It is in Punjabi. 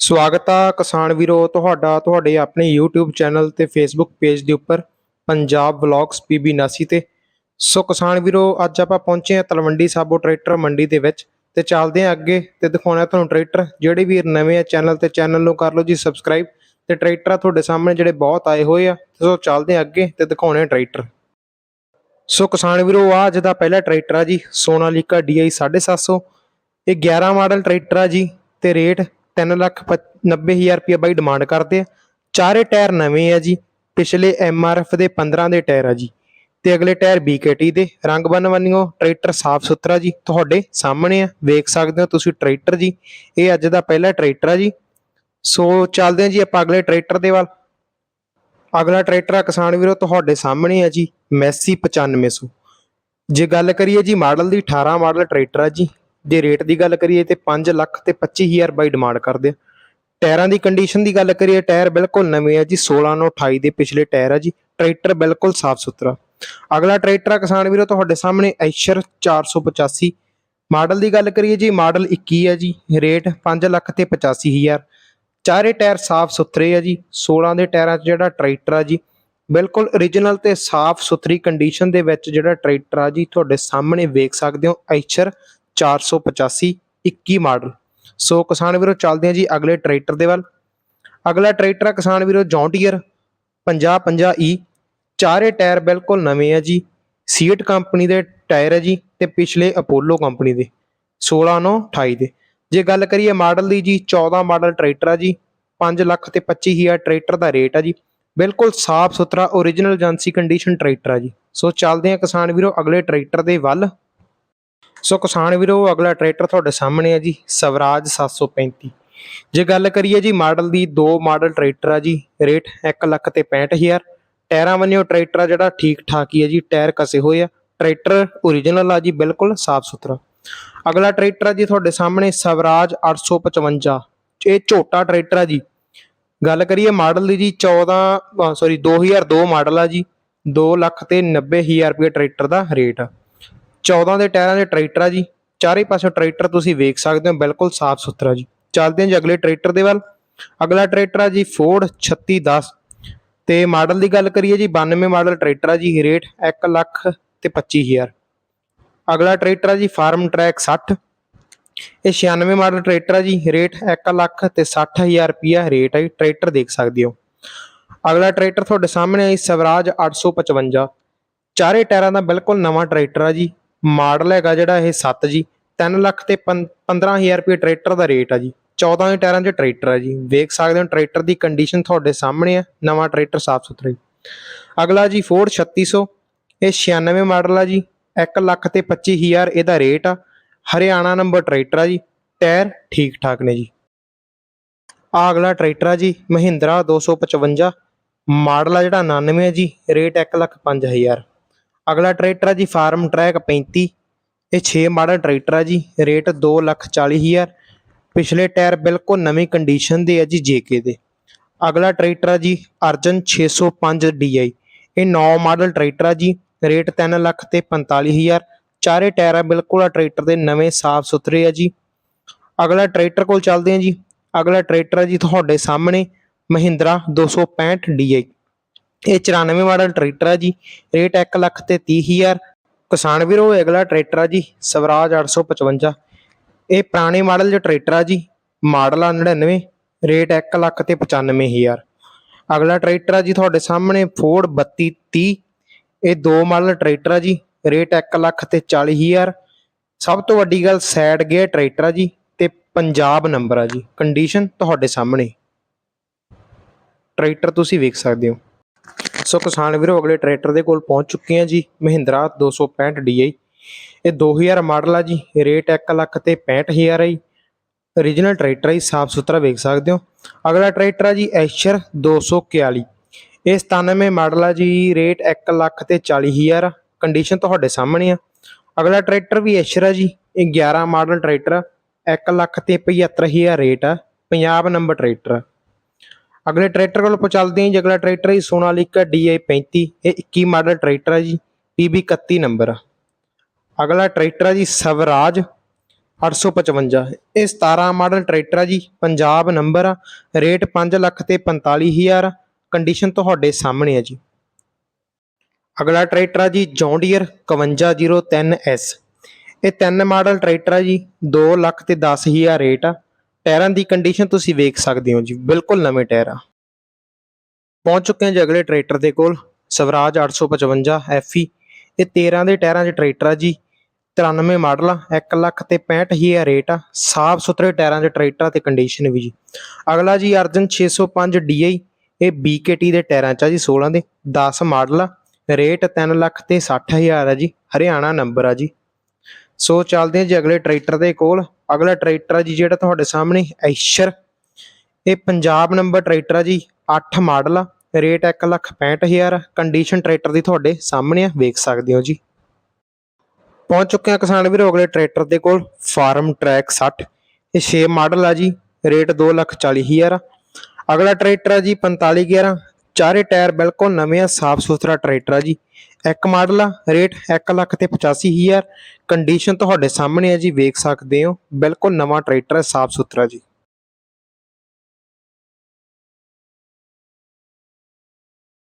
ਸਵਾਗਤ ਆ ਕਿਸਾਨ ਵੀਰੋ ਤੁਹਾਡਾ, ਤੁਹਾਡੇ ਆਪਣੇ YouTube ਚੈਨਲ ਤੇ Facebook ਪੇਜ ਦੇ ਉੱਪਰ ਪੰਜਾਬ ਵਲੌਗਸ PB79 ਤੇ। ਸੋ ਕਿਸਾਨ ਵੀਰੋ, ਅੱਜ ਆਪਾਂ ਪਹੁੰਚੇ ਆ ਤਲਵੰਡੀ ਸਾਬੋ ਟਰੈਕਟਰ ਮੰਡੀ ਦੇ ਵਿੱਚ ਤੇ ਚੱਲਦੇ ਆ ਅੱਗੇ ਤੇ ਦਿਖਾਉਣਾ ਤੁਹਾਨੂੰ ਟਰੈਕਟਰ। ਜਿਹੜੇ ਵੀਰ ਨਵੇਂ ਆ ਚੈਨਲ ਤੇ, ਚੈਨਲ ਨੂੰ ਕਰ ਲਓ ਜੀ ਸਬਸਕ੍ਰਾਈਬ ਤੇ ਟਰੈਕਟਰ ਆ ਤੁਹਾਡੇ ਸਾਹਮਣੇ ਜਿਹੜੇ ਬਹੁਤ ਆਏ ਹੋਏ ਆ, ਸੋ ਚੱਲਦੇ ਆ ਅੱਗੇ ਤੇ ਦਿਖਾਉਣੇ ਆ ਟਰੈਕਟਰ। ਸੋ ਕਿਸਾਨ ਵੀਰੋ ਆ ਅੱਜ ਦਾ ਪਹਿਲਾ ਟਰੈਕਟਰ ਆ ਜੀ, ਸੋਨਾਲੀਕਾ DI 750 ਇਹ 11 ਮਾਡਲ ਟਰੈਕਟਰ ਆ ਜੀ ਤੇ ਰੇਟ 3 ਲੱਖ 90000 ਰੁਪਏ ਬਾਈ ਡਿਮਾਂਡ ਕਰਦੇ ਆ। ਚਾਰੇ ਟਾਇਰ ਨਵੇਂ ਆ ਜੀ। ਪਿਛਲੇ MRF ਦੇ 15 ਦੇ ਟਾਇਰ ਆ ਜੀ। ਤੇ ਅਗਲੇ ਟਾਇਰ BKT ਦੇ। ਰੰਗ ਬੰਨਵੰਨਿਓ ਟਰੈਕਟਰ ਸਾਫ਼ ਸੁਥਰਾ ਜੀ। ਤੁਹਾਡੇ ਸਾਹਮਣੇ ਆ। ਵੇਖ ਸਕਦੇ ਹੋ ਤੁਸੀਂ ਟਰੈਕਟਰ ਜੀ। ਇਹ ਅੱਜ ਦਾ ਪਹਿਲਾ ਟਰੈਕਟਰ ਆ ਜੀ। ਸੋ ਚੱਲਦੇ ਆ ਜੀ ਆਪਾਂ ਅਗਲੇ ਟਰੈਕਟਰ ਦੇ ਵੱਲ। ਅਗਲਾ ਟਰੈਕਟਰ ਆ ਕਿਸਾਨ ਵੀਰੋ, ਤੁਹਾਡੇ ਸਾਹਮਣੇ ਆ ਜੀ। ਮੈਸੀ 9500 ਜੇ ਗੱਲ ਕਰੀਏ ਜੀ ਮਾਡਲ ਦੀ 18 ਮਾਡਲ ਟਰੈਕਟਰ ਆ ਜੀ। ਜੇ ਰੇਟ ਦੀ ਗੱਲ ਕਰੀਏ ਤੇ 5 ਲੱਖ ਤੇ 25000 ਬਾਈ ਡਿਮਾਂਡ ਕਰਦੇ ਆ। ਟਾਇਰਾਂ ਦੀ ਕੰਡੀਸ਼ਨ ਦੀ ਗੱਲ ਕਰੀਏ, ਟਾਇਰ ਬਿਲਕੁਲ ਨਵੇਂ ਆ ਜੀ 16 ਨੂੰ 28 ਦੇ ਪਿਛਲੇ ਟਾਇਰ ਆ ਜੀ, ਟਰੈਕਟਰ ਬਿਲਕੁਲ ਸਾਫ਼ ਸੁਥਰਾ। ਅਗਲਾ ਟਰੈਕਟਰ ਆ ਕਿਸਾਨ ਵੀਰੋ, ਤੁਹਾਡੇ ਸਾਹਮਣੇ ਐਸ਼ਰ 485 ਮਾਡਲ ਦੀ ਗੱਲ ਕਰੀਏ ਜੀ, ਮਾਡਲ 21 ਆ ਜੀ, ਰੇਟ 5 ਲੱਖ ਤੇ 85000 ਚਾਰੇ ਟਾਇਰ ਸਾਫ਼ ਸੁਥਰੇ ਆ ਜੀ 16 ਦੇ ਟਾਇਰਾਂ 'ਚ ਜਿਹੜਾ ਟਰੈਕਟਰ ਆ ਜੀ, ਬਿਲਕੁਲ origignal ਤੇ ਸਾਫ਼ ਸੁਥਰੀ ਕੰਡੀਸ਼ਨ ਦੇ ਵਿੱਚ ਜਿਹੜਾ ਟਰੈਕਟਰ ਆ ਜੀ, ਤੁਹਾਡੇ ਸਾਹਮਣੇ ਵੇਖ ਸਕਦੇ ਹੋ ਐਸ਼ਰ 485 21 ਮਾਡਲ। ਸੋ ਕਿਸਾਨ ਵੀਰੋ, ਚੱਲਦੇ ਆ ਜੀ ਅਗਲੇ ਟਰੈਕਟਰ ਦੇ ਵੱਲ। ਅਗਲਾ ਟਰੈਕਟਰ ਆ ਕਿਸਾਨ ਵੀਰੋ ਜੌਂਟੀਅਰ 5050E ਚਾਰੇ ਟਾਇਰ ਬਿਲਕੁਲ ਨਵੇਂ ਆ ਜੀ। ਸੀਟ ਕੰਪਨੀ ਦੇ ਟਾਇਰ ਹੈ ਜੀ ਤੇ ਪਿਛਲੇ ਅਪੋਲੋ ਕੰਪਨੀ ਦੇ 16 ਨੂੰ 28 ਦੇ। ਜੇ ਗੱਲ ਕਰੀਏ ਮਾਡਲ ਦੀ ਜੀ 14 ਮਾਡਲ ਟਰੈਕਟਰ ਆ ਜੀ। 5 ਲੱਖ ਤੇ 25000 ਟਰੈਕਟਰ ਦਾ ਰੇਟ ਆ ਜੀ। ਬਿਲਕੁਲ ਸਾਫ਼ ਸੁਥਰਾ origignal ਏਜੰਸੀ ਕੰਡੀਸ਼ਨ ਟਰੈਕਟਰ ਆ ਜੀ। ਸੋ ਚੱਲਦੇ ਆ ਕਿਸਾਨ ਵੀਰੋ, ਅਗਲੇ ਟਰੈਕਟਰ ਦੇ ਵੱਲ। ਸੋ ਕਿਸਾਨ ਵੀਰੋ, ਅਗਲਾ ਟਰੈਕਟਰ ਤੁਹਾਡੇ ਸਾਹਮਣੇ ਆ ਜੀ, ਸਵਰਾਜ 735 ਜੇ ਗੱਲ ਕਰੀਏ ਜੀ ਮਾਡਲ ਦੀ, ਦੋ ਮਾਡਲ ਟਰੈਕਟਰ ਆ ਜੀ, ਰੇਟ 1 ਲੱਖ ਤੇ 65000 ਟਾਇਰਾਂ ਵੰਨਿਓ ਟਰੈਕਟਰ ਆ ਜਿਹੜਾ ਠੀਕ ਠਾਕ ਹੀ ਹੈ ਜੀ, ਟਾਇਰ ਕਸੇ ਹੋਏ ਆ। ਟਰੈਕਟਰ origignal ਆ ਜੀ, ਬਿਲਕੁਲ ਸਾਫ਼ ਸੁਥਰਾ ਅਗਲਾ ਟਰੈਕਟਰ ਆ ਜੀ ਤੁਹਾਡੇ ਸਾਹਮਣੇ, ਸਵਰਾਜ 855 ਇਹ ਝੋਟਾ ਟਰੈਕਟਰ ਆ ਜੀ। ਗੱਲ ਕਰੀਏ ਮਾਡਲ ਦੀ ਜੀ 14 ਸੌਰੀ 2002 ਮਾਡਲ ਆ ਜੀ 2 ਲੱਖ ਤੇ 90000 ਰੁਪਏ ਟਰੈਕਟਰ ਦਾ ਰੇਟ ਆ। 14 ਦੇ ਟਾਇਰਾਂ ਦੇ ਟਰੈਕਟਰ ਆ ਜੀ। ਚਾਰੇ ਪਾਸੇ ਟਰੈਕਟਰ ਤੁਸੀਂ ਵੇਖ ਸਕਦੇ ਹੋ, ਬਿਲਕੁਲ ਸਾਫ਼ ਸੁਥਰਾ ਜੀ। ਚੱਲਦੇ ਹਾਂ ਜੀ ਅਗਲੇ ਟਰੈਕਟਰ ਦੇ ਵੱਲ। ਅਗਲਾ ਟਰੈਕਟਰ ਆ ਜੀ ਫੋਰਡ 3610 ਤੇ ਮਾਡਲ ਦੀ ਗੱਲ ਕਰੀਏ ਜੀ 92 ਮਾਡਲ ਟਰੈਕਟਰ ਆ ਜੀ ਰੇਟ 1 ਲੱਖ ਤੇ 25000 ਅਗਲਾ ਟਰੈਕਟਰ ਆ ਜੀ ਫਾਰਮ ਟਰੈਕ 60 ਇਹ 96 ਮਾਡਲ ਟਰੈਕਟਰ ਆ ਜੀ ਰੇਟ 1 ਲੱਖ ਤੇ 60000 ਰੁਪਿਆ ਰੇਟ ਹੈ ਟਰੈਕਟਰ ਦੇਖ ਸਕਦੇ ਹੋ। ਅਗਲਾ ਟਰੈਕਟਰ ਤੁਹਾਡੇ ਸਾਹਮਣੇ ਹੈ ਸਵਰਾਜ 855 ਚਾਰੇ ਟਾਇਰਾਂ ਦਾ ਬਿਲਕੁਲ ਨਵਾਂ ਟਰੈਕਟਰ ਆ ਜੀ ਮਾਡਲ ਹੈਗਾ ਜਿਹੜਾ ਇਹ 7 ਜੀ 3 ਲੱਖ ਤੇ 15000 ਰੁਪਏ ਟਰੈਕਟਰ ਦਾ ਰੇਟ ਆ ਜੀ। 14 ਦੇ ਟਾਇਰਾਂ 'ਚ ਟਰੈਕਟਰ ਆ ਜੀ। ਵੇਖ ਸਕਦੇ ਹੋ ਟਰੈਕਟਰ ਦੀ ਕੰਡੀਸ਼ਨ ਤੁਹਾਡੇ ਸਾਹਮਣੇ ਆ, ਨਵਾਂ ਟਰੈਕਟਰ ਸਾਫ਼ ਸੁਥਰਾ ਅਗਲਾ ਜੀ ਫੋਰਡ 3600 ਇਹ 96 ਮਾਡਲ ਆ ਜੀ। 1 ਲੱਖ ਤੇ 25000 ਇਹਦਾ ਰੇਟ ਆ। ਹਰਿਆਣਾ ਨੰਬਰ ਟਰੈਕਟਰ ਆ ਜੀ। ਟਾਇਰ ਠੀਕ ਠਾਕ ਨੇ ਜੀ। ਆ ਅਗਲਾ ਟਰੈਕਟਰ ਆ ਜੀ, ਮਹਿੰਦਰਾ 255 ਮਾਡਲ ਆ ਜਿਹੜਾ 99 ਹੈ ਜੀ। ਰੇਟ 1 ਲੱਖ 5000 ਅਗਲਾ ਟਰੈਕਟਰ ਆ ਜੀ, ਫਾਰਮ ਟਰੈਕ 35 ਇਹ 6 ਮਾਡਲ ਟਰੈਕਟਰ ਆ ਜੀ, ਰੇਟ 2 ਲੱਖ 40000 ਪਿਛਲੇ ਟਾਇਰ ਬਿਲਕੁਲ ਨਵੀਂ ਕੰਡੀਸ਼ਨ ਦੇ ਆ ਜੀ ਜੇਕੇ ਦੇ। ਅਗਲਾ ਟਰੈਕਟਰ ਆ ਜੀ, ਅਰਜਨ 605 DI ਇਹ 9 ਮਾਡਲ ਟਰੈਕਟਰ ਆ ਜੀ, ਰੇਟ 3 ਲੱਖ ਤੇ 45000 ਚਾਰੇ ਟਾਇਰ ਬਿਲਕੁਲ ਆ ਟਰੈਕਟਰ ਦੇ ਨਵੇਂ ਸਾਫ਼ ਸੁਥਰੇ ਆ ਜੀ। ਅਗਲਾ ਟਰੈਕਟਰ ਕੋਲ ਚੱਲਦੇ ਆ ਜੀ। ਅਗਲਾ ਟਰੈਕਟਰ ਆ ਜੀ, ਤੁਹਾਡੇ ਸਾਹਮਣੇ ਮਹਿੰਦਰਾ 265 DI ਇਹ 94 ਮਾਡਲ ਟਰੈਕਟਰ ਆ ਜੀ, ਰੇਟ 1 ਲੱਖ ਤੇ 30000 ਕਿਸਾਨ ਵੀਰੋ, ਅਗਲਾ ਟਰੈਕਟਰ ਆ ਜੀ, ਸਵਰਾਜ 855 ਇਹ ਪੁਰਾਣੇ ਮਾਡਲ ਜੋ ਟਰੈਕਟਰ ਆ ਜੀ, ਮਾਡਲ ਆ 99 ਰੇਟ 1 ਲੱਖ ਤੇ 95000 ਅਗਲਾ ਟਰੈਕਟਰ ਆ ਜੀ, ਤੁਹਾਡੇ ਸਾਹਮਣੇ ਫੋਰਡ 3230 ਇਹ ਦੋ ਮਾਡਲ ਟਰੈਕਟਰ ਆ ਜੀ, ਰੇਟ 1 ਲੱਖ ਤੇ 40000 ਸਭ ਤੋਂ ਵੱਡੀ ਗੱਲ ਸਾਈਡ ਗੇਅਰ ਟਰੈਕਟਰ ਆ ਜੀ, ਤੇ ਪੰਜਾਬ ਨੰਬਰ ਆ ਜੀ। ਕੰਡੀਸ਼ਨ ਤੁਹਾਡੇ ਸਾਹਮਣੇ। ਟਰੈਕਟਰ ਤੁਸੀਂ ਵੇਖ ਸਕਦੇ ਹੋ। ਸੋ ਕਿਸਾਨ ਵੀਰੋ ਅਗਲੇ ਟਰੈਕਟਰ ਦੇ ਕੋਲ ਪਹੁੰਚ ਚੁੱਕੇ ਆ ਜੀ ਮਹਿੰਦਰਾ 265 DI ਇਹ 2000 ਮਾਡਲ ਆ ਜੀ ਰੇਟ 1 ਲੱਖ ਤੇ 65000 ਆ ਜੀ। Origignal ਟਰੈਕਟਰ ਹੈ ਜੀ, ਸਾਫ਼ ਸੁਥਰਾ ਵੇਖ ਸਕਦੇ ਹੋ। ਅਗਲਾ ਟਰੈਕਟਰ ਆ ਜੀ ਐਸ਼ਰ 241 ਇਹ 97 ਮਾਡਲ ਆ ਜੀ ਰੇਟ 1 ਲੱਖ ਤੇ 40000 ਕੰਡੀਸ਼ਨ ਤੁਹਾਡੇ ਸਾਹਮਣੇ ਆ। ਅਗਲਾ ਟਰੈਕਟਰ ਵੀ ਐਸ਼ਰ ਆ ਜੀ ਇਹ 11 ਮਾਡਲ ਟਰੈਕਟਰ ਆ। 1 ਲੱਖ ਤੇ 75000 ਰੇਟ ਆ ਪੰਜਾਬ ਨੰਬਰ ਟਰੈਕਟਰ ਆ। ਅਗਲੇ ਟਰੈਕਟਰ ਕੋਲ ਚੱਲਦੇ ਹਾਂ ਜੀ। ਅਗਲਾ ਟਰੈਕਟਰ ਹੈ ਸੋਨਾਲੀਕਾ DI 35 ਇਹ 21 ਮਾਡਲ ਟਰੈਕਟਰ ਹੈ ਜੀ PB 31 ਨੰਬਰ ਆ। ਅਗਲਾ ਟਰੈਕਟਰ ਹੈ ਜੀ, ਸਵਰਾਜ 855 ਇਹ 17 ਮਾਡਲ ਟਰੈਕਟਰ ਆ ਜੀ, ਪੰਜਾਬ ਨੰਬਰ ਆ। ਰੇਟ 5 ਲੱਖ ਤੇ 45000 ਕੰਡੀਸ਼ਨ ਤੁਹਾਡੇ ਸਾਹਮਣੇ ਆ ਜੀ। ਅਗਲਾ ਟਰੈਕਟਰ ਆ ਜੀ, ਜੌਂਡੀਅਰ 5103S ਇਹ ਤਿੰਨ ਮਾਡਲ ਟਰੈਕਟਰ ਆ ਜੀ 2 ਲੱਖ ਤੇ 10000 ਰੇਟ ਆ। ਟਾਇਰਾਂ ਦੀ ਕੰਡੀਸ਼ਨ ਤੁਸੀਂ ਵੇਖ ਸਕਦੇ ਹੋ ਜੀ, ਬਿਲਕੁਲ ਨਵੇਂ ਟਾਇਰ। ਆ ਪਹੁੰਚ ਚੁੱਕੇ ਹਾਂ ਜੀ ਅਗਲੇ ਟਰੈਕਟਰ ਦੇ ਕੋਲ, ਸਵਰਾਜ 855 FE ਇਹ 13 ਦੇ ਟਾਇਰਾਂ 'ਚ ਟਰੈਕਟਰ ਆ ਜੀ 93 ਮਾਡਲ ਆ 1 ਲੱਖ ਤੇ 65000 ਰੇਟ ਆ, ਸਾਫ਼ ਸੁਥਰੇ ਟਾਇਰਾਂ 'ਚ ਟਰੈਕਟਰ ਆ ਤੇ ਕੰਡੀਸ਼ਨ ਵੀ ਜੀ। ਅਗਲਾ ਜੀ ਅਰਜਨ 605 DI ਇਹ BKT ਦੇ ਟਾਇਰਾਂ 'ਚ ਆ ਜੀ 16 ਦੇ 10 ਮਾਡਲ ਆ, ਰੇਟ 3 ਲੱਖ ਤੇ 60000 ਆ ਜੀ, ਹਰਿਆਣਾ ਨੰਬਰ ਆ ਜੀ। ਸੋ ਚੱਲਦੇ ਹਾਂ ਜੀ ਅਗਲੇ ਟਰੈਕਟਰ ਦੇ ਕੋਲ। ਅਗਲਾ ਟਰੈਕਟਰ ਆ ਜੀ ਜਿਹੜਾ ਤੁਹਾਡੇ ਸਾਹਮਣੇ ਐਸ਼ਰ ਇਹ ਪੰਜਾਬ ਨੰਬਰ ਟਰੈਕਟਰ ਆ ਜੀ 8 ਮਾਡਲ ਆ ਰੇਟ 1 ਲੱਖ 65000 ਕੰਡੀਸ਼ਨ ਟਰੈਕਟਰ ਦੀ ਤੁਹਾਡੇ ਸਾਹਮਣੇ ਆ, ਵੇਖ ਸਕਦੇ ਹੋ ਜੀ। ਪਹੁੰਚ ਚੁੱਕੇ ਹਾਂ ਕਿਸਾਨ ਵੀਰੋ ਅਗਲੇ ਟਰੈਕਟਰ ਦੇ ਕੋਲ ਫਾਰਮ ਟਰੈਕ 60 ਇਹ 6 ਮਾਡਲ ਆ ਜੀ ਰੇਟ 2 ਲੱਖ 40000 ਅਗਲਾ ਟਰੈਕਟਰ ਆ ਜੀ 4511 ਚਾਰੇ ਟਾਇਰ ਬਿਲਕੁਲ ਨਵੇਂ ਆ ਸਾਫ਼ ਸੁਥਰਾ ਟਰੈਕਟਰ ਆ ਜੀ। ਇੱਕ ਮਾਡਲ ਆ, ਰੇਟ 1 ਲੱਖ ਤੇ 85000 ਕੰਡੀਸ਼ਨ ਤੁਹਾਡੇ ਸਾਹਮਣੇ ਆ ਜੀ, ਵੇਖ ਸਕਦੇ ਹੋ। ਬਿਲਕੁਲ ਨਵਾਂ ਟਰੈਕਟਰ ਹੈ ਸਾਫ਼ ਸੁਥਰਾ ਜੀ।